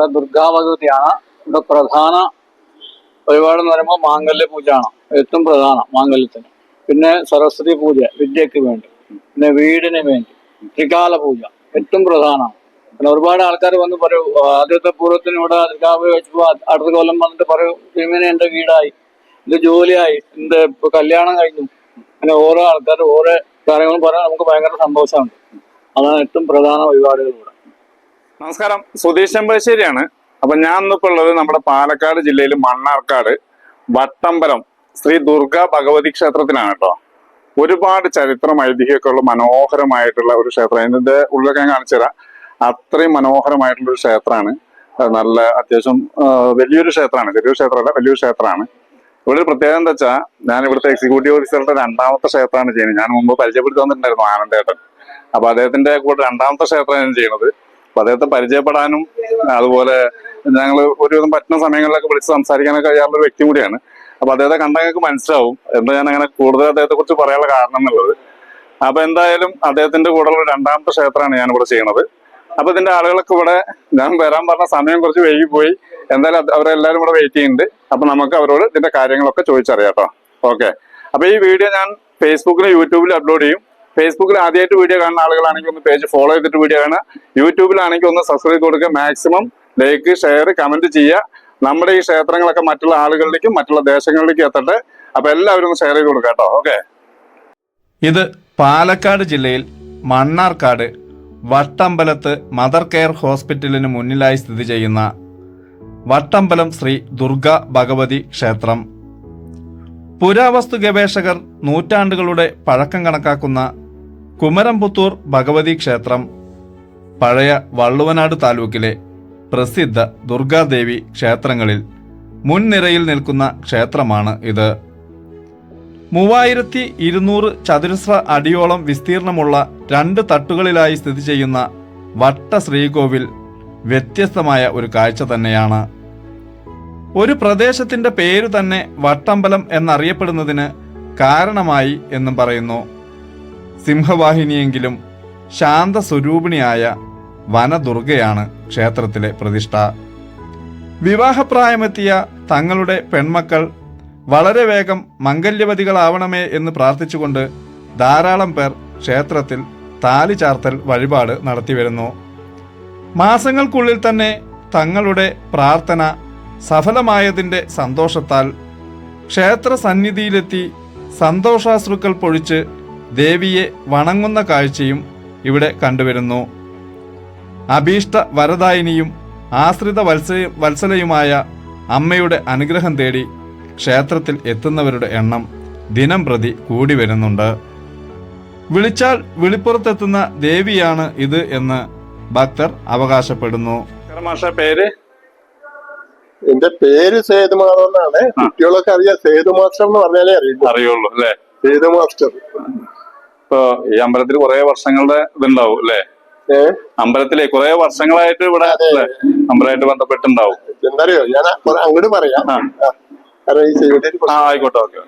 ഇവിടെ ദുർഗാഭഗവതിയാണ് ഇവിടെ പ്രധാന പരിപാടി എന്ന് പറയുമ്പോൾ മാംഗല്യ പൂജയാണ്. ഏറ്റവും പ്രധാനം മാംഗല്യത്തിന്. പിന്നെ സരസ്വതി പൂജ വിദ്യക്ക് വേണ്ടി. പിന്നെ വീടിന് വേണ്ടി. ത്രികാല പൂജ ഏറ്റവും പ്രധാനമാണ് പിന്നെ ഒരുപാട് ആൾക്കാർ വന്ന് പറയൂ ആദ്യത്തെ പൂർവത്തിന് ഇവിടെ ത്രികാല വെച്ചപ്പോൾ അടുത്ത കൊല്ലം വന്നിട്ട് പറയും ഇങ്ങനെ എന്റെ വീടായി. ഇത് ജോലിയായി. ഇപ്പൊ കല്യാണം കഴിഞ്ഞു. അങ്ങനെ ഓരോ ആൾക്കാർ ഓരോ കാര്യങ്ങളും പറയാൻ നമുക്ക് ഭയങ്കര സന്തോഷമുണ്ട്. അതാണ് ഏറ്റവും പ്രധാന പരിപാടികൾ നമസ്കാരം. സുധീഷ് ചെമ്പശ്ശേരിയാണ് അപ്പൊ ഞാൻ ഇന്നിപ്പോ ഉള്ളത് നമ്മുടെ പാലക്കാട് ജില്ലയിൽ മണ്ണാർക്കാട് വട്ടമ്പലം ശ്രീ ദുർഗ ഭഗവതി ക്ഷേത്രത്തിനാണ് കേട്ടോ. ഒരുപാട് ചരിത്രം ഐതിഹ്യമൊക്കെ ഉള്ള മനോഹരമായിട്ടുള്ള ഒരു ക്ഷേത്രം. ഇതിന്റെ ഉള്ളിലൊക്കെ ഞാൻ കാണിച്ചുതരാം അത്രയും മനോഹരമായിട്ടുള്ള ഒരു ക്ഷേത്രമാണ്. നല്ല അത്യാവശ്യം വലിയൊരു ക്ഷേത്രമാണ്. ചെറിയൊരു ക്ഷേത്രമല്ല വലിയൊരു ക്ഷേത്രമാണ്. ഇവിടെ ഒരു പ്രത്യേകത എന്താ വെച്ചാൽ ഞാൻ ഇവിടുത്തെ എക്സിക്യൂട്ടീവ് ഓഫീസറുടെ രണ്ടാമത്തെ ക്ഷേത്രമാണ് ചെയ്യുന്നത്. ഞാൻ മുമ്പ് പരിചയപ്പെടുത്തി വന്നിട്ടുണ്ടായിരുന്നു ആനന്ദേട്ടൻ. അപ്പൊ അദ്ദേഹത്തിന്റെ കൂടെ രണ്ടാമത്തെ ക്ഷേത്രമാണ് ഞാൻ ചെയ്യുന്നത്. അപ്പൊ അദ്ദേഹത്തെ പരിചയപ്പെടാനും അതുപോലെ ഞങ്ങൾ ഒരുവിധം പറ്റുന്ന സമയങ്ങളിലൊക്കെ വിളിച്ച് സംസാരിക്കാനൊക്കെ കഴിയാറുള്ള ഒരു വ്യക്തി കൂടിയാണ്. അപ്പൊ അദ്ദേഹത്തെ കണ്ടാൽ ഞങ്ങൾക്ക് മനസ്സിലാവും എന്താ ഞാൻ അങ്ങനെ കൂടുതൽ അദ്ദേഹത്തെ കുറിച്ച് പറയാനുള്ള കാരണം എന്നുള്ളത്. അപ്പൊ എന്തായാലും അദ്ദേഹത്തിന്റെ കൂടെയുള്ള രണ്ടാമത്തെ ക്ഷേത്രമാണ് ഞാൻ ഇവിടെ ചെയ്യുന്നത് അപ്പൊ ഇതിന്റെ ആളുകളൊക്കെ ഇവിടെ ഞാൻ വരാൻ പറഞ്ഞ സമയം കുറച്ച് വൈകി പോയി എന്തായാലും അവരെല്ലാരും ഇവിടെ വെയിറ്റ് ചെയ്യുന്നുണ്ട്. അപ്പൊ നമുക്ക് അവരോട് ഇതിന്റെ കാര്യങ്ങളൊക്കെ ചോദിച്ചറിയാം കേട്ടോ. ഓക്കെ അപ്പൊ ഈ വീഡിയോ ഞാൻ ഫേസ്ബുക്കിലും യൂട്യൂബിലും അപ്ലോഡ് ചെയ്യും. ഫേസ്ബുക്കിൽ ആദ്യമായിട്ട് വീഡിയോ കാണുന്ന ആളുകളാണെങ്കിൽ ഒന്ന് പേജ് ഫോളോ ചെയ്തിട്ട് വീഡിയോ കാണുക. യൂട്യൂബിലാണെങ്കിൽ ഒന്ന് സബ്സ്ക്രൈബ് ചെയ്ത് കൊടുക്കുക. മാക്സിമം ലൈക്ക് ഷെയർ കമന്റ് ചെയ്യുക. നമ്മുടെ ഈ ക്ഷേത്രങ്ങളൊക്കെ മറ്റുള്ള ആളുകളിലേക്കും മറ്റുള്ള ദേശങ്ങളിലേക്കും എത്തട്ടെ. അപ്പൊ എല്ലാവരും ഒന്ന് ഷെയർ ചെയ്ത് കൊടുക്കാം കേട്ടോ. ഓക്കെ ഇത് പാലക്കാട് ജില്ലയിൽ മണ്ണാർക്കാട് വട്ടമ്പലത്ത് മദർ കെയർ ഹോസ്പിറ്റലിന് മുന്നിലായി സ്ഥിതി ചെയ്യുന്ന വട്ടമ്പലം ശ്രീ ദുർഗ ഭഗവതി ക്ഷേത്രം. പുരാവസ്തു ഗവേഷകർ നൂറ്റാണ്ടുകളുടെ പഴക്കം കണക്കാക്കുന്ന കുമരംപുത്തൂർ ഭഗവതി ക്ഷേത്രം പഴയ വള്ളുവനാട് താലൂക്കിലെ പ്രസിദ്ധ ദുർഗാദേവി ക്ഷേത്രങ്ങളിൽ മുൻനിരയിൽ നിൽക്കുന്ന ക്ഷേത്രമാണ് ഇത്. മൂവായിരത്തി ഇരുന്നൂറ് ചതുരശ്ര അടിയോളം വിസ്തീർണമുള്ള രണ്ട് തട്ടുകളിലായി സ്ഥിതി ചെയ്യുന്ന വട്ട ശ്രീകോവിൽ വ്യത്യസ്തമായ ഒരു കാഴ്ച തന്നെയാണ്. ഒരു പ്രദേശത്തിന്റെ പേര് തന്നെ വട്ടമ്പലം എന്നറിയപ്പെടുന്നതിന് കാരണമായി എന്നും പറയുന്നു. സിംഹവാഹിനിയെങ്കിലും ശാന്തസ്വരൂപിണിയായ വനദുർഗയാണ് ക്ഷേത്രത്തിലെ പ്രതിഷ്ഠ. വിവാഹപ്രായമെത്തിയ തങ്ങളുടെ പെൺമക്കൾ വളരെ വേഗം മംഗല്യവതികളാവണമേ എന്ന് പ്രാർത്ഥിച്ചുകൊണ്ട് ധാരാളം പേർ ക്ഷേത്രത്തിൽ താലി ചാർത്തൽ വഴിപാട് നടത്തിവരുന്നു മാസങ്ങൾക്കുള്ളിൽ തന്നെ തങ്ങളുടെ പ്രാർത്ഥന സഫലമായതിന്റെ സന്തോഷത്താൽ ക്ഷേത്ര സന്നിധിയിലെത്തി സന്തോഷാശ്രുക്കൾ പൊഴിച്ച് ദേവിയെ വണങ്ങുന്ന കാഴ്ചയും ഇവിടെ കണ്ടുവരുന്നു. അഭീഷ്ട വരദായിനിയും ആശ്രിത വത്സ വത്സലയുമായ അമ്മയുടെ അനുഗ്രഹം തേടി ക്ഷേത്രത്തിൽ എത്തുന്നവരുടെ എണ്ണം ദിനം പ്രതി കൂടി വരുന്നുണ്ട്. വിളിച്ചാൽ വിളിപ്പുറത്തെത്തുന്ന ദേവിയാണ് ഇത് എന്ന് ഭക്തർ അവകാശപ്പെടുന്നു. പേര്? എന്റെ പേര് സേതു എന്നാണ്. കുട്ടികളൊക്കെ അറിയാം. സേതു മാസ്റ്റർ എന്ന് പറഞ്ഞാലേ അറിയുള്ളൂ അറിയുള്ളൂ അല്ലേ? സേതു മാസ്റ്റർ ഇപ്പൊ ഈ അമ്പലത്തിൽ കുറെ വർഷങ്ങളുടെ ഇതുണ്ടാവും അല്ലേ? അമ്പലത്തിലെ കുറെ വർഷങ്ങളായിട്ട് ഇവിടെ? അമ്പലമായിട്ട് ബന്ധപ്പെട്ടുണ്ടാവും. എന്തറിയോ? ഞാൻ അങ്ങോട്ട് പറയാം. ആയിക്കോട്ടെ ഓക്കെ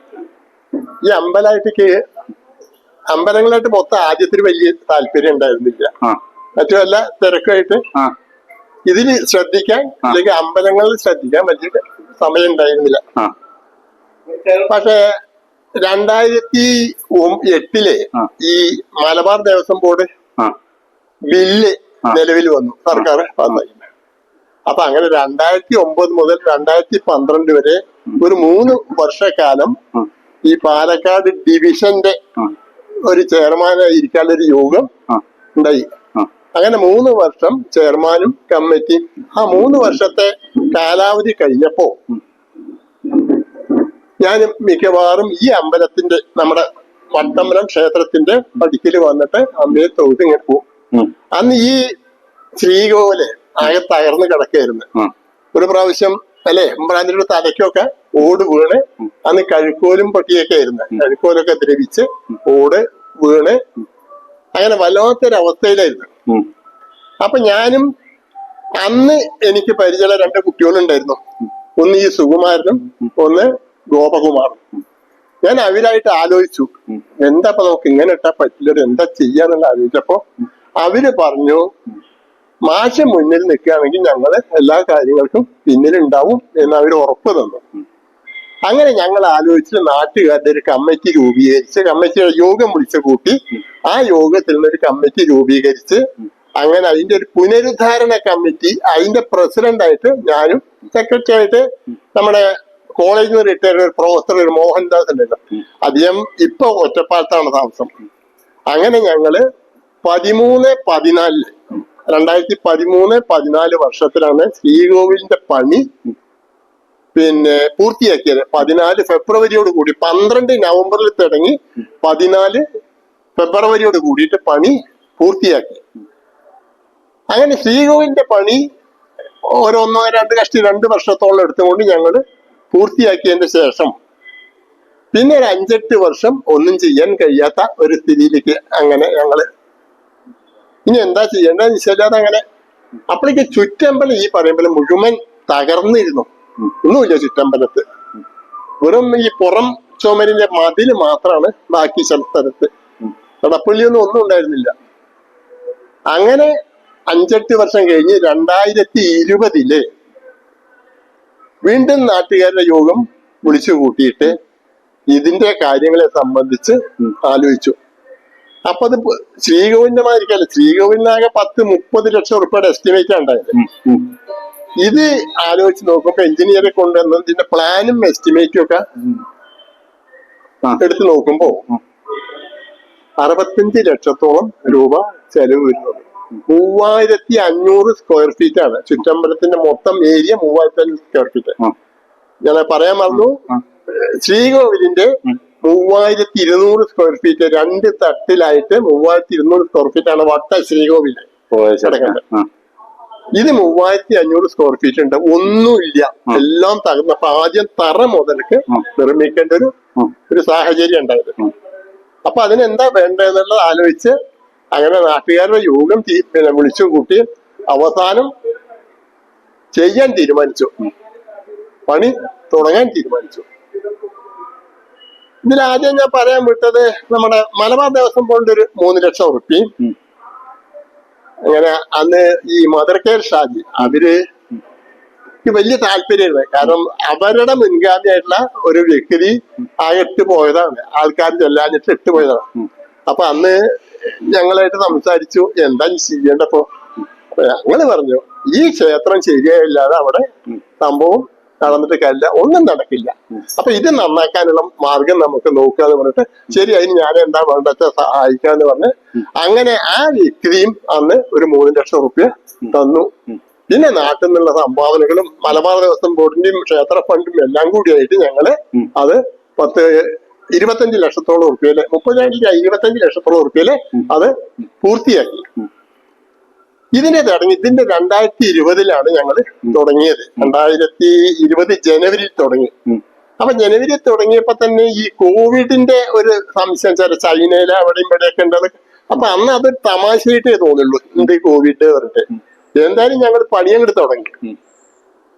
ഈ അമ്പലമായിട്ട് അമ്പലങ്ങളായിട്ട് മൊത്തം ആദ്യത്തിന് വലിയ താല്പര്യം ഉണ്ടായിരുന്നില്ല. മറ്റുമല്ല തിരക്കായിട്ട് ഇതിൽ ഇതിന് ശ്രദ്ധിക്കാൻ അല്ലെങ്കിൽ അമ്പലങ്ങളിൽ ശ്രദ്ധിക്കാൻ വലിയ സമയം ഉണ്ടായിരുന്നില്ല. പക്ഷേ രണ്ടായിരത്തി എട്ടിലെ ഈ മലബാർ ദേവസ്വം ബോർഡ് ബില്ല് നിലവിൽ വന്നു സർക്കാർ വന്നു. അപ്പൊ അങ്ങനെ രണ്ടായിരത്തി ഒമ്പത് മുതൽ രണ്ടായിരത്തി പന്ത്രണ്ട് വരെ ഒരു മൂന്ന് വർഷക്കാലം ഈ പാലക്കാട് ഡിവിഷന്റെ ഒരു ചെയർമാനായി ഇരിക്കാനുള്ള ഒരു യോഗം ഉണ്ടായി. അങ്ങനെ മൂന്ന് വർഷം ചെയർമാനും കമ്മിറ്റിയും. ആ മൂന്ന് വർഷത്തെ കാലാവധി കഴിഞ്ഞപ്പോ ഞാൻ മിക്കവാറും ഈ അമ്പലത്തിന്റെ നമ്മുടെ വട്ടമ്പലം ക്ഷേത്രത്തിന്റെ പടിക്കൽ വന്നിട്ട് അമ്മയെ തൊഴുത് ഇങ്ങനെ പോകും അന്ന് ഈ ശ്രീകോവിൽ ആകെ തകർന്ന് കിടക്കായിരുന്നു. ഒരു പ്രാവശ്യം അല്ലെ എമ്പ്രാന്തിയുടെ തലയ്ക്കൊക്കെ ഓട് വീണ് അന്ന് കഴുക്കോലും പൊട്ടിയൊക്കെ ആയിരുന്നു. കഴുക്കോലൊക്കെ ദ്രവിച്ച് ഓട് വീണ് അങ്ങനെ വല്ലാത്തൊരവസ്ഥയിലായിരുന്നു. അപ്പൊ ഞാനും അന്ന് എനിക്ക് പരിചയമുള്ള രണ്ട് കുട്ടികളുണ്ടായിരുന്നു. ഒന്ന് ഈ സുകുമാരനും ഒന്ന് ഗോപകുമാറും ഞാൻ അവരായിട്ട് ആലോചിച്ചു എന്താ ഇപ്പൊ നമുക്ക് ഇങ്ങനെ ഇട്ടാ പറ്റില്ല എന്താ ചെയ്യാന്നുള്ള ആലോചിച്ചപ്പോ അവർ പറഞ്ഞു മാഷം മുന്നിൽ നിൽക്കുകയാണെങ്കിൽ ഞങ്ങൾ എല്ലാ കാര്യങ്ങൾക്കും പിന്നിലുണ്ടാവും എന്ന് അവർ ഉറപ്പ് തന്നു. അങ്ങനെ ഞങ്ങൾ ആലോചിച്ച് നാട്ടുകാരുടെ ഒരു കമ്മിറ്റി രൂപീകരിച്ച് കമ്മിറ്റി യോഗം വിളിച്ചു കൂട്ടി ആ യോഗത്തിൽ നിന്ന് ഒരു കമ്മിറ്റി രൂപീകരിച്ച് അങ്ങനെ അതിന്റെ ഒരു പുനരുദ്ധാരണ കമ്മിറ്റി അതിന്റെ പ്രസിഡന്റ് ആയിട്ട് ഞാനും സെക്രട്ടറി ആയിട്ട് നമ്മുടെ കോളേജിൽ നിന്ന് റിട്ടയർഡ് ഒരു പ്രൊഫസർ ഒരു മോഹൻദാസ് ഉണ്ടല്ലോ. അദ്ദേഹം ഇപ്പൊ ഒറ്റപ്പാലത്താണ് താമസം. അങ്ങനെ ഞങ്ങൾ പതിമൂന്ന് പതിനാലിൽ രണ്ടായിരത്തി പതിമൂന്ന് പതിനാല് വർഷത്തിലാണ് ശ്രീകോവിലിന്റെ പണി പിന്നെ പൂർത്തിയാക്കിയത്. പതിനാല് ഫെബ്രുവരിയോട് കൂടി പന്ത്രണ്ട് നവംബറിൽ തുടങ്ങി പതിനാല് ഫെബ്രുവരിയോട് കൂടിയിട്ട് പണി പൂർത്തിയാക്കി. അങ്ങനെ ശ്രീകോവിലിന്റെ പണി ഓരോന്നോ രണ്ട് കഷ്ടി രണ്ട് വർഷത്തോളം എടുത്തുകൊണ്ട് ഞങ്ങൾ പൂർത്തിയാക്കിയതിന്റെ ശേഷം പിന്നെ ഒരു അഞ്ചെട്ട് വർഷം ഒന്നും ചെയ്യാൻ കഴിയാത്ത ഒരു സ്ഥിതിയിലേക്ക് അങ്ങനെ ഞങ്ങൾ ഇനി എന്താ ചെയ്യേണ്ടതെന്ന് വെച്ചാൽ അങ്ങനെ അപ്പോഴേക്ക് ചുറ്റമ്പലം ഈ പറയുമ്പോൾ മുഴുവൻ തകർന്നിരുന്നു. ഒന്നുമില്ല ചുറ്റമ്പലത്ത്. വെറും ഈ പുറം ചുമരിന്റെ മതിൽ മാത്രമാണ് ബാക്കി ചില സ്ഥലത്ത്. കടപ്പള്ളിയൊന്നും ഒന്നും ഉണ്ടായിരുന്നില്ല. അങ്ങനെ അഞ്ചെട്ട് വർഷം കഴിഞ്ഞ് രണ്ടായിരത്തി ഇരുപതിൽ വീണ്ടും നാട്ടുകാരുടെ യോഗം വിളിച്ചു കൂട്ടിയിട്ട് ഇതിന്റെ കാര്യങ്ങളെ സംബന്ധിച്ച് ആലോചിച്ചു. അപ്പൊ അത് പ് ശ്രീകോവിലിന്റെ മാതിരിക്കല്ല ശ്രീകോവിലിനാകെ പത്ത് മുപ്പത് ലക്ഷം ഉറുപ്പയുടെ എസ്റ്റിമേറ്റ് ഉണ്ടായത്. ഇത് ആലോചിച്ച് നോക്കുമ്പോ എഞ്ചിനീയറെ കൊണ്ടുവന്ന് ഇതിന്റെ പ്ലാനും എസ്റ്റിമേറ്റും ഒക്കെ എടുത്തു നോക്കുമ്പോ അറുപത്തഞ്ച് ലക്ഷത്തോളം രൂപ ചെലവ് വരുന്നത് മൂവായിരത്തി അഞ്ഞൂറ് സ്ക്വയർ ഫീറ്റ് ആണ്. ചുറ്റമ്പലത്തിന്റെ മൊത്തം ഏരിയ മൂവായിരത്തി അഞ്ഞൂറ് സ്ക്വയർ ഫീറ്റ്. ഞാൻ പറയാൻ മറന്നു. ശ്രീകോവിലിന്റെ മൂവായിരത്തി ഇരുന്നൂറ് സ്ക്വയർ ഫീറ്റ് രണ്ട് തട്ടിലായിട്ട് മൂവായിരത്തി ഇരുന്നൂറ് സ്ക്വയർ ഫീറ്റ് ആണ് വട്ട ശ്രീകോവിൽ ഇത് മൂവായിരത്തി അഞ്ഞൂറ് സ്ക്വയർ ഫീറ്റ് ഉണ്ട്. ഒന്നുമില്ല. എല്ലാം തകർന്ന അപ്പൊ ആദ്യം തറ മുതൽക്ക്. നിർമ്മിക്കേണ്ട ഒരു ഒരു സാഹചര്യം ഉണ്ടായത്. അപ്പൊ അതിനെന്താ വേണ്ടതെന്നുള്ളത് ആലോചിച്ച് അങ്ങനെ നാട്ടുകാരുടെ യോഗം പിന്നെ വിളിച്ചു കൂട്ടി അവസാനം ചെയ്യാൻ തീരുമാനിച്ചു. പണി തുടങ്ങാൻ തീരുമാനിച്ചു. ഇതിൽ ആദ്യം ഞാൻ പറയാൻ വിട്ടത് നമ്മുടെ മലബാർ ദേവസ്വം ബോർഡിന്റെ ഒരു മൂന്ന് ലക്ഷം ഉറുപ്പിയും അങ്ങനെ അന്ന് ഈ മദർ കെയർ ഷാജി അവർ വലിയ താല്പര്യമായിരുന്നു കാരണം അവരുടെ മുൻഗാമിയായിട്ടുള്ള ഒരു വ്യക്തി ആ ഇട്ട് പോയതാണ്. ആൾക്കാർ ചെല്ലാഞ്ഞിട്ട് ഇട്ട് പോയതാണ്. അപ്പൊ അന്ന് ഞങ്ങളായിട്ട് സംസാരിച്ചു. എന്താ ചെയ്യേണ്ടപ്പോ ഞങ്ങൾ പറഞ്ഞു. ഈ ക്ഷേത്രം ശരിയായില്ലാതെ അവിടെ സംഭവം നടന്നിട്ട് കാര്യമില്ല. ഒന്നും നടക്കില്ല. അപ്പൊ ഇത് നന്നാക്കാനുള്ള മാർഗം നമുക്ക് നോക്കുക എന്ന് പറഞ്ഞിട്ട് ശരി അതിന് ഞാൻ എന്താ വേണ്ടത് സഹായിക്കാന്ന് പറഞ്ഞ് അങ്ങനെ ആ വ്യക്തിയും അന്ന് ഒരു മൂന്ന് ലക്ഷം റുപ്യ തന്നു. പിന്നെ നാട്ടിൽ നിന്നുള്ള സംഭാവനകളും മലബാർ ദേവസ്വം ബോർഡിന്റെയും ക്ഷേത്ര ഫണ്ടും എല്ലാം കൂടിയായിട്ട് ഞങ്ങൾ അത് പത്ത് ഇരുപത്തഞ്ച് ലക്ഷത്തോളം റുപ്യയിൽ മുപ്പതിനായിരം ഇരുപത്തഞ്ച് ലക്ഷത്തോളം റുപ്യയിൽ അത് പൂർത്തിയാക്കി. ഇതിനെ തുടങ്ങി ഇതിന്റെ രണ്ടായിരത്തി ഇരുപതിലാണ് ഞങ്ങൾ തുടങ്ങിയത്. രണ്ടായിരത്തി ഇരുപത് ജനുവരിയിൽ തുടങ്ങി. അപ്പൊ ജനുവരി തുടങ്ങിയപ്പോ തന്നെ ഈ കോവിഡിന്റെ ഒരു സംശയം ചില ചൈനയിലെ അവിടെയും ഇവിടെയൊക്കെ ഉണ്ടത്. അപ്പൊ അന്ന് അത് തമാശയായിട്ടേ തോന്നുള്ളൂ എന്ത് കോവിഡ് പറഞ്ഞിട്ട്. എന്തായാലും ഞങ്ങൾ പണിയങ്ങോട്ട് തുടങ്ങി.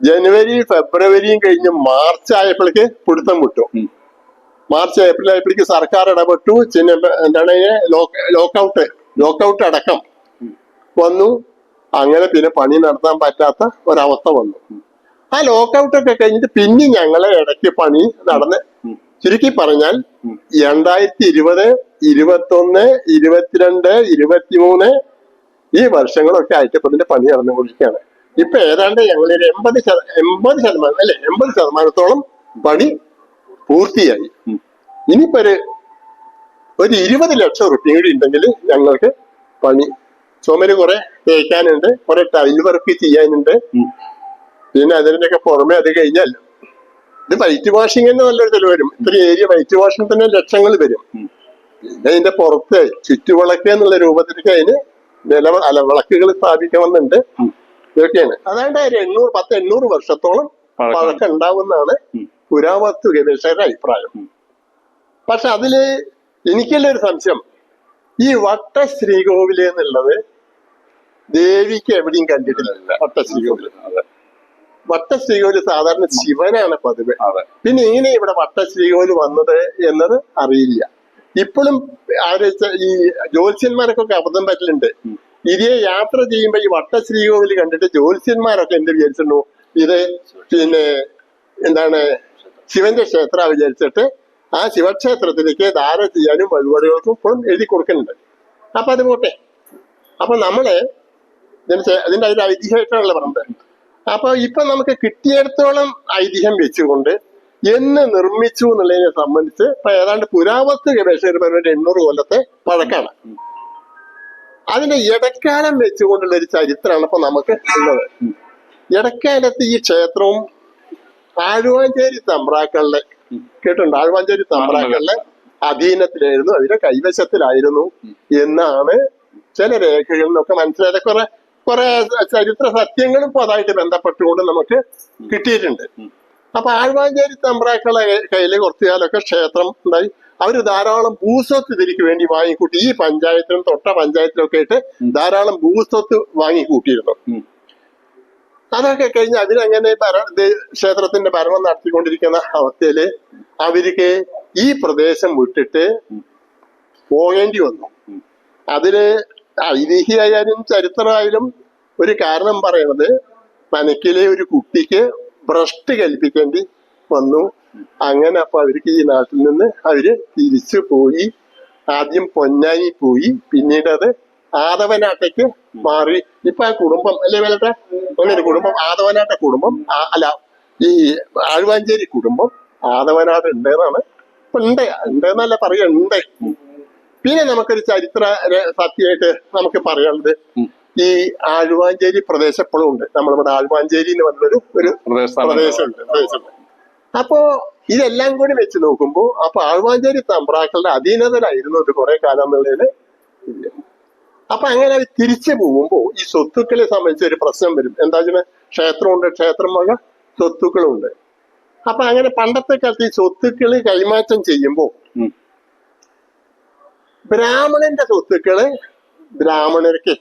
ജനുവരി ഫെബ്രുവരിയും കഴിഞ്ഞ് മാർച്ച് ആയപ്പോഴേക്ക് പിടുത്തം വിട്ടു. മാർച്ച് ഏപ്രിൽ ആയപ്പോഴേക്ക് സർക്കാർ ഇടപെട്ടു. എന്താണ് ലോക്കൗട്ട് ലോക്കൗട്ട് അടക്കം വന്നു. അങ്ങനെ പിന്നെ പണി നടത്താൻ പറ്റാത്ത ഒരവസ്ഥ വന്നു. ആ ലോക്കൗട്ട് ഒക്കെ കഴിഞ്ഞിട്ട് പിന്നെ ഞങ്ങളെ ഇടയ്ക്ക് പണി നടന്ന് ചുരുക്കി പറഞ്ഞാൽ. രണ്ടായിരത്തി ഇരുപത് ഇരുപത്തൊന്ന് ഇരുപത്തിരണ്ട് ഇരുപത്തിമൂന്ന് ഈ വർഷങ്ങളൊക്കെ ആയിട്ട് ഇപ്പൊ ഇതിന്റെ പണി നടന്നുകൊണ്ടിരിക്കുകയാണ്. ഇപ്പൊ ഏതാണ്ട് ഞങ്ങളൊരു എൺപത് എൺപത് ശതമാനം അല്ലെ? എൺപത് ശതമാനത്തോളം പണി പൂർത്തിയായി. ഇനിയിപ്പോ ഒരു ഒരു ഇരുപത് ലക്ഷം റുപ്യ കൂടി ഉണ്ടെങ്കിൽ ഞങ്ങൾക്ക് പണി ചുമര് കുറെ തേക്കാനുണ്ട് കുറെ ടൈൽ വർക്ക് ചെയ്യാനുണ്ട് പിന്നെ അതിനൊക്കെ പുറമെ അത് കഴിഞ്ഞാൽ ഇത് വൈറ്റ് വാഷിംഗ് തന്നെ നല്ലൊരു ചിലവ് വരും ഇത്ര ഏരിയ വൈറ്റ് വാഷിംഗ് തന്നെ ലക്ഷങ്ങൾ വരും. പിന്നെ അതിന്റെ പുറത്ത് ചുറ്റുവിളക്ക് എന്നുള്ള രൂപത്തിലേക്ക് അതിന് നില അല്ല വിളക്കുകൾ സ്ഥാപിക്കണമെന്നുണ്ട്. ഇതൊക്കെയാണ് അതായത് ഒരു എണ്ണൂറ് പത്ത് എണ്ണൂറ് വർഷത്തോളം പഴക്കം. ഉണ്ടാവുന്നതാണ്. പുരാവസ്തു ഗവേഷകരുടെ അഭിപ്രായം. പക്ഷെ അതിൽ എനിക്കല്ല ഒരു സംശയം? ഈ വട്ട ശ്രീകോവിൽ എന്നുള്ളത് ദേവിക്ക് എവിടെയും കണ്ടിട്ടില്ല വട്ട ശ്രീകോവിൽ വട്ട ശ്രീകോവിൽ സാധാരണ ശിവനാണ് പതിവ്. പിന്നെ ഇങ്ങനെ ഇവിടെ വട്ട ശ്രീകോവിൽ വന്നത് എന്നത് അറിയില്ല. ഇപ്പോഴും ആര് ഈ ജ്യോത്സ്യന്മാരൊക്കെ അബദ്ധം പറ്റലുണ്ട്. ഇതേ യാത്ര ചെയ്യുമ്പോ ഈ വട്ട ശ്രീകോവിൽ കണ്ടിട്ട് ജ്യോത്സ്യന്മാരൊക്കെ എന്ത് വിചാരിച്ചിട്ടുണ്ടോ ഇത് പിന്നെ എന്താണ് ശിവന്റെ ക്ഷേത്ര വിചാരിച്ചിട്ട് ആ ശിവക്ഷേത്രത്തിലേക്ക് ധാര ചെയ്യാനും വഴിപാടുകൾക്കും ഇപ്പോഴും എഴുതി കൊടുക്കുന്നുണ്ട്. അപ്പൊ അത് പോട്ടെ. അപ്പൊ നമ്മൾ അതിന്റെ അതിന്റെ ഐതിഹ്യമായിട്ടാണല്ലോ പറഞ്ഞത്. അപ്പൊ ഇപ്പൊ നമുക്ക് കിട്ടിയിടത്തോളം ഐതിഹ്യം വെച്ചുകൊണ്ട് എന്ന് നിർമ്മിച്ചു എന്നുള്ളതിനെ സംബന്ധിച്ച് ഇപ്പൊ ഏതാണ്ട് പുരാവസ്തു ഗവേഷകർ പറഞ്ഞ എണ്ണൂറ് കൊല്ലത്തെ പഴക്കാണ്. അതിന്റെ ഇടക്കാലം വെച്ചുകൊണ്ടുള്ള ഒരു ചരിത്രമാണ് ഇപ്പൊ നമുക്ക് ഉള്ളത്. ഇടക്കാലത്ത് ഈ ക്ഷേത്രവും ആഴുവാഞ്ചേരി തമ്പ്രാക്കളുടെ കേട്ടുണ്ട് ആഴുവാഞ്ചേരി തമ്പ്രാക്കളുടെ അധീനത്തിലായിരുന്നു. അതിന്റെ കൈവശത്തിലായിരുന്നു എന്നാണ് ചില രേഖകളിൽ നിന്നൊക്കെ മനസ്സിലായത്. കുറെ കുറെ ചരിത്ര സത്യങ്ങളും ഇപ്പൊ അതായിട്ട് ബന്ധപ്പെട്ടുകൊണ്ട് നമുക്ക് കിട്ടിയിട്ടുണ്ട്. അപ്പൊ ആഴ്വാഞ്ചേരി തമ്പ്രാക്കളെ കയ്യിൽ കുറച്ചു കാലമൊക്കെ ക്ഷേത്രം ഉണ്ടായി. അവർ ധാരാളം ഭൂസ്വത്ത് ഇതിലേക്ക് വേണ്ടി വാങ്ങിക്കൂട്ടി. ഈ പഞ്ചായത്തിലും തൊട്ട പഞ്ചായത്തിലും ഒക്കെ ആയിട്ട് ധാരാളം ഭൂസ്വത്ത് വാങ്ങിക്കൂട്ടിയിരുന്നു. അതൊക്കെ കഴിഞ്ഞ് അതിനങ്ങനെ ഭര ക്ഷേത്രത്തിന്റെ ഭരണം നടത്തിക്കൊണ്ടിരിക്കുന്ന അവസ്ഥയിൽ അവർക്ക് ഈ പ്രദേശം വിട്ടിട്ട് പോകേണ്ടി വന്നു. അതിൽ ഐതിഹ്യമായാലും ചരിത്രമായാലും ഒരു കാരണം പറയണത് മനക്കിലെ ഒരു കുട്ടിക്ക് ഭ്രഷ്ട് കൽപ്പിക്കേണ്ടി വന്നു. അങ്ങനെ അപ്പൊ അവർക്ക് ഈ നാട്ടിൽ നിന്ന് അവർ തിരിച്ചു പോയി. ആദ്യം പൊന്നാനി പോയി. പിന്നീട് അത് ആദവനാട്ടേക്ക് മാറി. ഇപ്പൊ ആ കുടുംബം അല്ലേ വേലട്ടെ അങ്ങനെ കുടുംബം? ആദവനാട്ട കുടുംബം അല്ല ഈ ആഴ്വാഞ്ചേരി കുടുംബം ആദവനാട് ഉണ്ട് എന്നാണ് ഇപ്പൊ ഉണ്ട് ഉണ്ട് എന്നല്ല പറയുക ഉണ്ട്. പിന്നെ നമുക്കൊരു ചരിത്ര സത്യമായിട്ട് നമുക്ക് പറയാനുള്ളത് ഈ ആഴ്വാഞ്ചേരി പ്രദേശം എപ്പോഴും ഉണ്ട്. നമ്മളിവിടെ ആഴ്വാഞ്ചേരി എന്ന് പറഞ്ഞൊരു ഒരു പ്രദേശമുണ്ട് പ്രദേശമുണ്ട്. അപ്പോ ഇതെല്ലാം കൂടി വെച്ച് നോക്കുമ്പോൾ അപ്പൊ ആഴ്വാഞ്ചേരി തമ്പ്രാക്കളുടെ അധീനതയിലായിരുന്നു ഇത് കുറെ കാലം എന്നുള്ളതിൽ. അപ്പൊ അങ്ങനെ അവർ തിരിച്ചു പോകുമ്പോൾ ഈ സ്വത്തുക്കളെ സംബന്ധിച്ച് ഒരു പ്രശ്നം വരും. എന്താ വെച്ചാൽ ക്ഷേത്രമുണ്ട് ക്ഷേത്രം വക സ്വത്തുക്കളുണ്ട്. അപ്പൊ അങ്ങനെ പണ്ടത്തെ കാലത്ത് ഈ സ്വത്തുക്കൾ കൈമാറ്റം ചെയ്യുമ്പോൾ ബ്രാഹ്മണന്റെ സ്വത്തുക്കൾ ബ്രാഹ്മണർക്ക്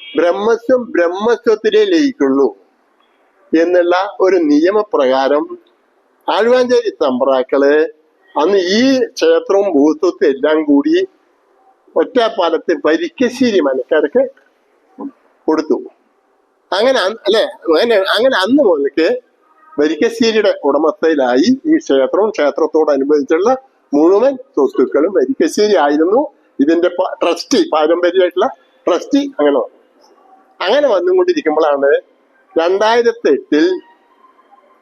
ബ്രഹ്മസ്വം ബ്രഹ്മസ്വത്തിലേ ലയിക്കുള്ളൂ എന്നുള്ള ഒരു നിയമപ്രകാരം ആഴ്വാഞ്ചേരി തമ്പ്രാക്കൾ അന്ന് ഈ ക്ഷേത്രവും ഭൂസ്വത്തും എല്ലാം കൂടി ഒറ്റപ്പാലത്ത് വരിക്കശ്ശേരി മനക്കാർക്ക് കൊടുത്തു. അങ്ങനെ അല്ലെ? അങ്ങനെ അങ്ങനെ അന്ന് മുതൽക്ക് വരിക്കശ്ശേരിയുടെ ഉടമസ്ഥയിലായി ഈ ക്ഷേത്രവും ക്ഷേത്രത്തോടനുബന്ധിച്ചുള്ള മുഴുവൻ സ്വത്തുക്കളും വരിക്കശ്ശേരി ആയിരുന്നു. ഇതിന്റെ ട്രസ്റ്റി പാരമ്പര്യമായിട്ടുള്ള ട്രസ്റ്റി അങ്ങനെ വന്നു. അങ്ങനെ വന്നുകൊണ്ടിരിക്കുമ്പോഴാണ് രണ്ടായിരത്തി എട്ടിൽ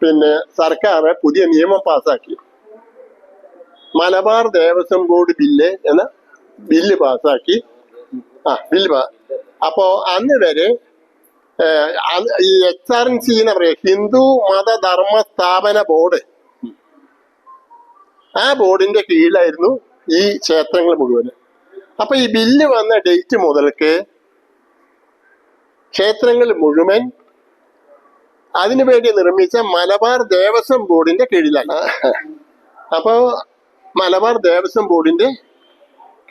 പിന്നെ സർക്കാർ പുതിയ നിയമം പാസാക്കി. മലബാർ ദേവസ്വം ബോർഡ് ബില്ല് എന്ന ബില്ല് പാസാക്കി ആ ബില്ല് പാ അപ്പോ അന്ന് വരെ ഈ എച്ച് ആർ എൻ സി എന്ന് പറയുക ഹിന്ദു മതധർമ്മ സ്ഥാപന ബോർഡ്. ആ ബോർഡിന്റെ കീഴിലായിരുന്നു ഈ ക്ഷേത്രങ്ങൾ മുഴുവൻ അപ്പൊ ഈ ബില്ല് വന്ന ഡേറ്റ് മുതൽക്ക് ക്ഷേത്രങ്ങൾ മുഴുവൻ അതിനുവേണ്ടി നിർമ്മിച്ച മലബാർ ദേവസ്വം ബോർഡിന്റെ കീഴിലാണ്. അപ്പോ മലബാർ ദേവസ്വം ബോർഡിന്റെ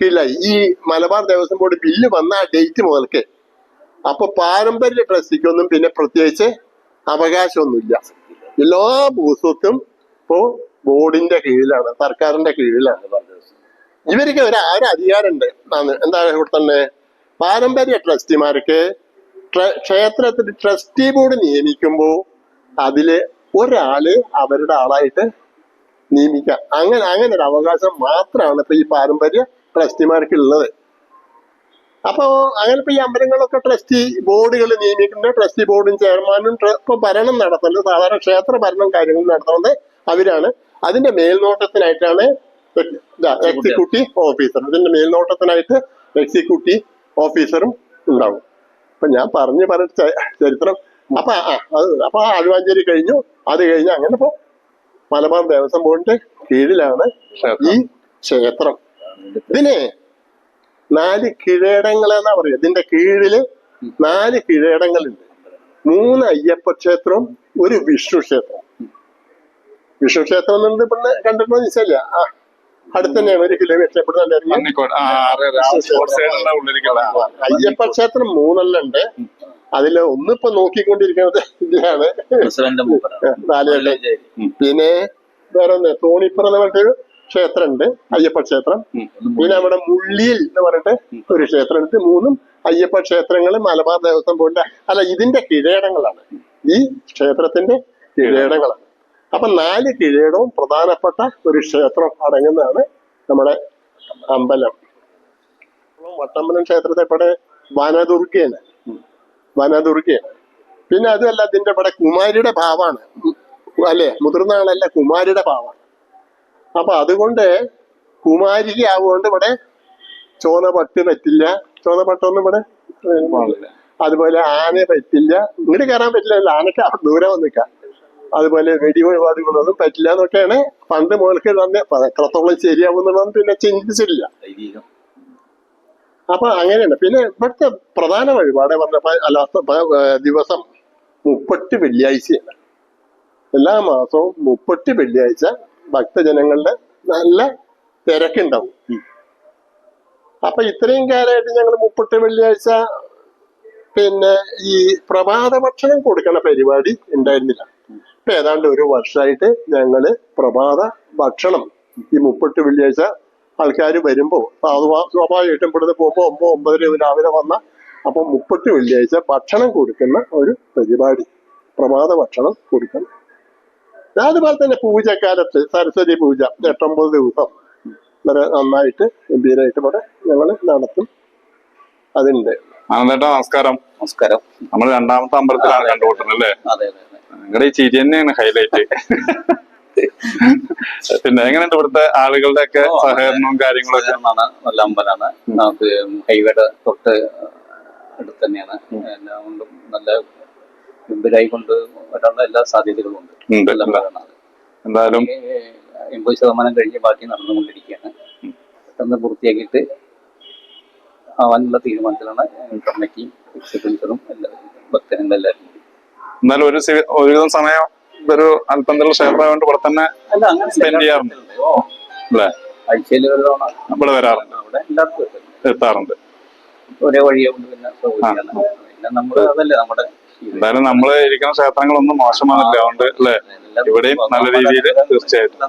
കീഴിലായി ഈ മലബാർ ദേവസ്വം ബോർഡ് ബില്ല് വന്ന ആ ഡേറ്റ് മുതൽക്ക് അപ്പൊ പാരമ്പര്യ ട്രസ്റ്റിക്കൊന്നും പിന്നെ പ്രത്യേകിച്ച് അവകാശമൊന്നുമില്ല. എല്ലാ ഭൂസ്വത്തും ഇപ്പോ ബോർഡിന്റെ കീഴിലാണ് സർക്കാരിന്റെ കീഴിലാണ്. ഇവർക്ക് ഒരു ഒരു അധികാരമുണ്ട്. എന്താണ് എന്താ ഇവിടെ തന്നെ? പാരമ്പര്യ ട്രസ്റ്റിമാർക്ക് ട്ര- ക്ഷേത്രത്തിൽ ട്രസ്റ്റി ബോർഡ് നിയമിക്കുമ്പോൾ അതിൽ ഒരാൾ അവരുടെ ആളായിട്ട് നിയമിക്കാം. അങ്ങനെ അങ്ങനെ ഒരു അവകാശം മാത്രമാണ് ഇപ്പൊ ഈ പാരമ്പര്യ ട്രസ്റ്റിമാർക്ക് ഉള്ളത് അപ്പോ അങ്ങനെ ഇപ്പൊ ഈ അമ്പലങ്ങളൊക്കെ ട്രസ്റ്റി ബോർഡുകൾ നിയമിക്കുന്നുണ്ട്. ട്രസ്റ്റി ബോർഡും ചെയർമാനും ഇപ്പൊ ഭരണം നടത്തുന്നത് സാധാരണ ക്ഷേത്ര ഭരണം കാര്യങ്ങൾ നടത്തുന്നത് അവരാണ്. അതിന്റെ മേൽനോട്ടത്തിനായിട്ടാണ് എക്സിക്യൂട്ടീവ്. ഓഫീസർ അതിന്റെ മേൽനോട്ടത്തിനായിട്ട് എക്സിക്യൂട്ടീവ് ഓഫീസറും ഉണ്ടാവും. അപ്പൊ ഞാൻ പറഞ്ഞു പറഞ്ഞ ചരിത്രം. അപ്പൊ അപ്പൊ ആ ആലുവാഞ്ചേരി കഴിഞ്ഞു. അത് കഴിഞ്ഞ് അങ്ങനെ ഇപ്പൊ മലബാർ ദേവസ്വം ബോർഡിന്റെ കീഴിലാണ് ഈ ക്ഷേത്രം. ഇതിനെ നാല് കിഴടങ്ങൾ എന്നാ പറയുക. ഇതിന്റെ കീഴിൽ നാല് കിഴടങ്ങളുണ്ട്. മൂന്ന് അയ്യപ്പ ക്ഷേത്രവും ഒരു വിഷ്ണു ക്ഷേത്രം. വിഷ്ണു ക്ഷേത്രം എന്നുള്ളത് ഇപ്പൊ കണ്ടിട്ടുണ്ടോ ചോദിച്ചല്ല ആ അടുത്ത് തന്നെയാണ് ഒരു കിലോമീറ്റർ എപ്പോഴും തന്നെ അയ്യപ്പ ക്ഷേത്രം മൂന്നെണ്ണം ഉണ്ട്. അതിൽ ഒന്നിപ്പോ നോക്കിക്കൊണ്ടിരിക്കുന്നത് ഇതിലാണ് മൂപ്പരാണ്. പിന്നെ വേറെ ഒന്ന് തോണിപ്പുറം എന്ന് പറഞ്ഞിട്ടൊരു ക്ഷേത്രം. ഉണ്ട് അയ്യപ്പ ക്ഷേത്രം പിന്നെ അവിടെ മുള്ളിയിൽ എന്ന് പറഞ്ഞിട്ട് ഒരു ക്ഷേത്രം ഉണ്ട് മൂന്നും അയ്യപ്പ ക്ഷേത്രങ്ങൾ മലബാർ ദേവസ്വം ബോർഡിന്റെ അല്ല ഇതിന്റെ കിഴേടങ്ങളാണ് ഈ ക്ഷേത്രത്തിന്റെ കിഴേടങ്ങളാണ് അപ്പൊ നാല് കിഴേടവും പ്രധാനപ്പെട്ട ഒരു ക്ഷേത്രം അടങ്ങുന്നതാണ് നമ്മുടെ അമ്പലം. വട്ടമ്പലം ക്ഷേത്രത്തെ ഇവിടെ വനദുർഗയാണ്. വനദുർഗയാണ്. പിന്നെ അതുമല്ല ഇതിന്റെ ഇവിടെ കുമാരിയുടെ ഭാവമാണ്. അല്ലെ? മുതിർന്ന ആളല്ല കുമാരിയുടെ ഭാവമാണ്. അപ്പൊ അതുകൊണ്ട് കുമാരിക ആവുകൊണ്ട് ഇവിടെ ചോന പട്ട് പറ്റില്ല. ചോന പട്ടൊന്നും ഇവിടെ. അതുപോലെ ആന പറ്റില്ല. ഇങ്ങോട്ട് കയറാൻ പറ്റില്ല. ആനക്ക് ദൂരെ വന്ന് നിൽക്കാം. അതുപോലെ വെടിവഴിപാടുകളൊന്നും പറ്റില്ല എന്നൊക്കെയാണ് പണ്ട് മുതൽക്ക് തന്നെ എത്രത്തോളം ശരിയാവുന്നുള്ളതെന്ന് പിന്നെ ചിന്തിച്ചിട്ടില്ല അപ്പൊ അങ്ങനെയാണ്. പിന്നെ ഇവിടുത്തെ പ്രധാന വഴിപാട് പറഞ്ഞപ്പോ അല്ല ദിവസം മുപ്പട്ട് വെള്ളിയാഴ്ചയാണ്. എല്ലാ മാസവും മുപ്പട്ട് വെള്ളിയാഴ്ച ഭക്തജനങ്ങളുടെ നല്ല തിരക്കുണ്ടാവും. അപ്പൊ ഇത്രയും കാലമായിട്ട് ഞങ്ങൾ മുപ്പത്തെ വെള്ളിയാഴ്ച പിന്നെ ഈ പ്രഭാത ഭക്ഷണം കൊടുക്കണ പരിപാടി ഉണ്ടായിരുന്നില്ല. ഇപ്പൊ ഏതാണ്ട് ഒരു വർഷമായിട്ട് ഞങ്ങൾ പ്രഭാത ഭക്ഷണം ഈ മുപ്പത്തെ വെള്ളിയാഴ്ച ആൾക്കാർ വരുമ്പോ സ്വാഭാ- സ്വാഭാവികമായിട്ടും ഇവിടുന്ന് പോകുമ്പോ ഒമ്പത് ഒമ്പതര രാവിലെ വന്ന അപ്പൊ മുപ്പത്തി വെള്ളിയാഴ്ച ഭക്ഷണം കൊടുക്കുന്ന ഒരു പരിപാടി. പ്രഭാത ഭക്ഷണം കൊടുക്കണം അതുപോലെ തന്നെ പൂജക്കാലത്ത് സരസ്വതി പൂജ എട്ടൊമ്പത് ദിവസം. വളരെ നന്നായിട്ട് ഗംഭീരമായിട്ട് ഇവിടെ ഞങ്ങൾ നടത്തും. അതിന്റെ ആനന്ദേട്ടാ നമസ്കാരം. നമസ്കാരം. നമ്മൾ രണ്ടാമത്തെ അമ്പലത്തിലാണ് കണ്ടുകൂട്ടുന്നത് അല്ലേ? അതെ അതെ അതെ. നിങ്ങളുടെ ഈ ചിരി തന്നെയാണ് ഹൈലൈറ്റ് പിന്നെ എങ്ങനെയുണ്ട് ഇവിടുത്തെ ആളുകളുടെ ഒക്കെ സഹകരണവും കാര്യങ്ങളൊക്കെ? നല്ല അമ്പലമാണ്. നമുക്ക് ഹൈവേയുടെ തൊട്ട് അടുത്ത് തന്നെയാണ്. എല്ലാം കൊണ്ടും നല്ല ഗംഭീരായി കൊണ്ട് വരാനുള്ള എല്ലാ സാധ്യതകളും ഉണ്ട്. എന്തായാലും എൺപത് ശതമാനം കഴിഞ്ഞ് ബാക്കി നടന്നുകൊണ്ടിരിക്കുകയാണ്. പെട്ടെന്ന് പൂർത്തിയാക്കിയിട്ട് ആവാനുള്ള തീരുമാനത്തിലാണ് കമ്മിറ്റിയും എക്സിക്യൂട്ടീവറും എല്ലാവരും എല്ലാവരും. എന്നാലും ഒരു ഒരുവിധം സമയം ഇതൊരു അല്പന്തരം ക്ഷേത്രമായതുകൊണ്ട് ഇവിടെ തന്നെ Spend ചെയ്യാറുണ്ട്. ഓ. അല്ലേ? ആഴ്ചയിൽ ഒരു തവണ ഇവിടെ വരാറുണ്ട്. അവിടെ എല്ലാവർക്കും. എത്താറുണ്ട്. ഒരേ വഴിയെ കൊണ്ട് പിന്നെ സൗകര്യമാണ്. പിന്നെ നമ്മൾ അതല്ലേ നമ്മുടെ. എന്തായാലും നമ്മൾ ഇരിക്കുന്ന ക്ഷേത്രങ്ങളൊന്നും മോശമാണല്ലേ. അതുകൊണ്ട് അല്ലെ? ഇവിടെയും നല്ല രീതിയിൽ തീർച്ചയായിട്ടും.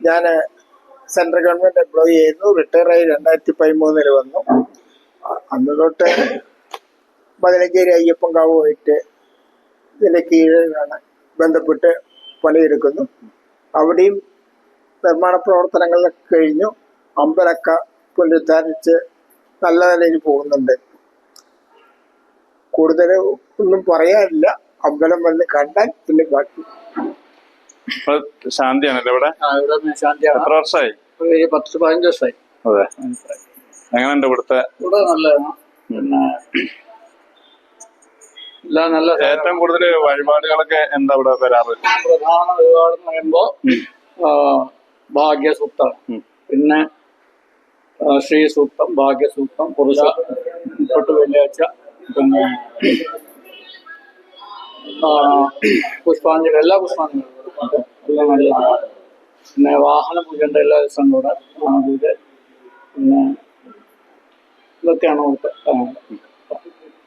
ഞാൻ സെൻട്രൽ ഗവൺമെന്റ് എംപ്ലോയി ആയിരുന്നു. റിട്ടയർ ആയി രണ്ടായിരത്തി പതിമൂന്നിൽ വന്നു അന്ന് തൊട്ട് പതിനഞ്ചേരി അയ്യപ്പൻകാവുമായിട്ട് ഇതിന്റെ കീഴിലാണ് ബന്ധപ്പെട്ട് പണിയെടുക്കുന്നു. അവിടെയും നിർമ്മാണ പ്രവർത്തനങ്ങളൊക്കെ കഴിഞ്ഞു. അമ്പലക്ക പുനരുദ്ധാരിച്ച് നല്ല നിലയിൽ പോകുന്നുണ്ട്. കൂടുതൽ ഒന്നും പറയാനില്ല. അമ്പലം വന്ന് കണ്ടാൽ പിന്നെ ബാക്കി. ശാന്തിയാണല്ലേ ഇവിടെ? എത്ര വർഷമായി? പത്ത് പതിനഞ്ച് വർഷമായി. അതെ. എങ്ങനെയുണ്ട് ഇവിടുത്തെ? ഇവിടെ പിന്നെ എല്ലാം നല്ല ഏറ്റവും കൂടുതൽ വഴിപാടുകളൊക്കെ എന്താ ഇവിടെ വരാറ്? പ്രധാന വഴിപാട് എന്ന് പറയുമ്പോ ആ, ഭാഗ്യസൂക്തം പിന്നെ ശ്രീസൂക്തം ഭാഗ്യസൂക്തം പുരുഷ വെള്ളിയാഴ്ച പിന്നെ പുഷ്പാഞ്ജലി എല്ലാ പുഷ്പാഞ്ജലികളും എല്ലാം നല്ലതാണ്. പിന്നെ വാഹന പൂജന്റെ എല്ലാ ദിവസവും കൂടെ പൂജ പിന്നെ ഇതൊക്കെയാണ്.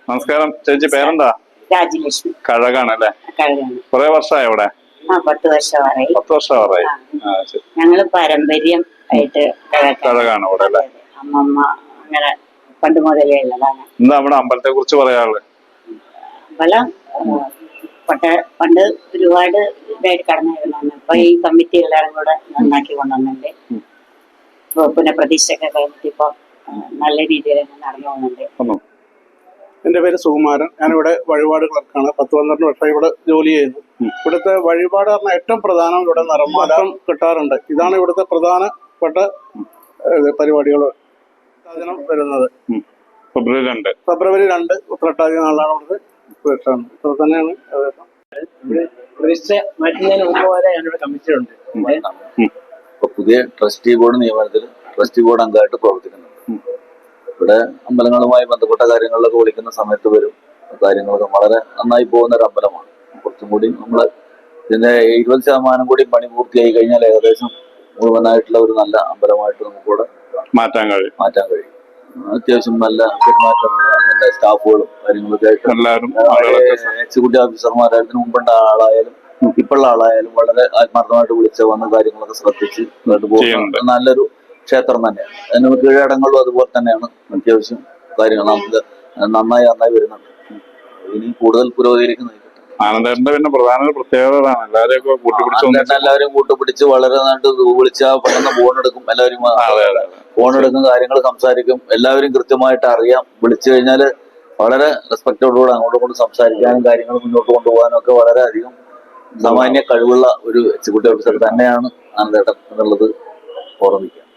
നമസ്കാരം. ചേച്ചി പേരെന്താ? രാജലക്ഷ്മി. കഴകാണല്ലേ? കഴകാണ്. കുറെ വർഷമായി അവിടെ? ആ പത്ത് വർഷമായി. പത്ത് വർഷമായി. ഞങ്ങൾ പാരമ്പര്യം ആയിട്ട് കഴകാണ്. അവിടെ ഇവിടെ അല്ലേ അമ്മമ്മ അങ്ങനെ പണ്ട് മുതലേ ഉള്ളതാണ്. എന്താ നമ്മുടെ അമ്പലത്തെ കുറിച്ച് പറയാനുള്ളത്. അമ്പലം പട്ട പണ്ട് പണ്ട് ഒരുപാട് ഇതായിട്ട് കടന്നു അപ്പൊ ഈ കമ്മിറ്റി എല്ലാവരും കൂടെ നന്നാക്കി കൊണ്ടുവന്നുണ്ട് ഇപ്പൊ പുനഃപ്രതീക്ഷയൊക്കെ കഴിഞ്ഞിട്ട് ഇപ്പൊ നല്ല രീതിയിൽ തന്നെ നടന്നു പോകുന്നുണ്ട്. എന്റെ എന്റെ പേര് സുകുമാരൻ. ഞാനിവിടെ വഴിപാട് ക്ലർക്കാണ്. പത്ത് പന്ത്രണ്ട് വർഷം ഇവിടെ ജോലി ചെയ്യുന്നു. ഇവിടുത്തെ വഴിപാട് പറഞ്ഞാൽ ഏറ്റവും പ്രധാനം ഇവിടെ നിറമാറ്റം കിട്ടാറുണ്ട്. ഇതാണ് ഇവിടുത്തെ പ്രധാനപ്പെട്ട പരിപാടികൾ വരുന്നത്. ഫെബ്രുവരി രണ്ട്. ഫെബ്രുവരി രണ്ട് ഉത്രട്ടാതി നാളാണ് ഇത്ര തന്നെയാണ് ഏകദേശം. പ്രതിഷ്ഠ മാറ്റുന്നതിന് മുമ്പ് വരെ ഞാനിവിടെ കമ്മിറ്റിയുണ്ട് ഇപ്പൊ പുതിയ ട്രസ്റ്റി ബോർഡ് നിയമനത്തിൽ ട്രസ്റ്റി ബോർഡ് അംഗമായിട്ട് പ്രവർത്തിക്കുന്നുണ്ട് ഇവിടെ അമ്പലങ്ങളുമായി ബന്ധപ്പെട്ട കാര്യങ്ങളിലൊക്കെ വിളിക്കുന്ന സമയത്ത് വരും. കാര്യങ്ങളൊക്കെ വളരെ നന്നായി പോകുന്ന ഒരു അമ്പലമാണ്. കുറച്ചും കൂടി നമ്മൾ ഇതിന്റെ ഇരുപത് ശതമാനം കൂടി പണി പൂർത്തിയായി കഴിഞ്ഞാൽ ഏകദേശം മുഴുവനായിട്ടുള്ള ഒരു നല്ല അമ്പലമായിട്ട് നമുക്കിവിടെ മാറ്റാൻ കഴിയും മാറ്റാൻ കഴിയും. അത്യാവശ്യം നല്ല പെരുമാറ്റമുള്ള നല്ല സ്റ്റാഫുകളും കാര്യങ്ങളൊക്കെ എല്ലാവരും എക്സിക്യൂട്ടീവ് ഓഫീസർമാരായാലും മുമ്പുണ്ട ആളായാലും ഇപ്പോഴുള്ള ആളായാലും വളരെ ആത്മാർത്ഥമായിട്ട് വിളിച്ച് വന്ന കാര്യങ്ങളൊക്കെ ശ്രദ്ധിച്ച് പോകുന്നുണ്ട് നല്ലൊരു ക്ഷേത്രം തന്നെയാണ്. അതിന് കീഴടങ്ങളും അതുപോലെ തന്നെയാണ് അത്യാവശ്യം കാര്യങ്ങൾ നമുക്ക് നന്നായി നന്നായി വരുന്നുണ്ട്. ഇനി കൂടുതൽ പുരോഗതിയിലേക്ക് ആനന്ദേട്ടന്റെ പിന്നെ പ്രധാന പ്രത്യേകത അതാണ്. എല്ലാവരെയൊക്കെ കൂട്ടിപ്പിടിച്ച് എല്ലാവരും കൂട്ടുപിടിച്ച് വളരെ നന്നായിട്ട് വിളിച്ചാൽ പെട്ടെന്ന് ഫോൺ എടുക്കും. എല്ലാവരും ഫോൺ എടുക്കും കാര്യങ്ങൾ സംസാരിക്കും. എല്ലാവരും കൃത്യമായിട്ട് അറിയാം. വിളിച്ചു കഴിഞ്ഞാൽ വളരെ റെസ്പെക്റ്റോടുകൂടെ അങ്ങോട്ടും ഇങ്ങോട്ടും സംസാരിക്കാനും കാര്യങ്ങൾ മുന്നോട്ട് കൊണ്ടുപോകാനും ഒക്കെ വളരെ അധികം സാമാന്യ കഴിവുള്ള ഒരു എക്സിക്യൂട്ടീവ് ഓഫീസർ തന്നെയാണ് ആനന്ദേട്ടൻ എന്നുള്ളത് ഓർമ്മിക്കുക.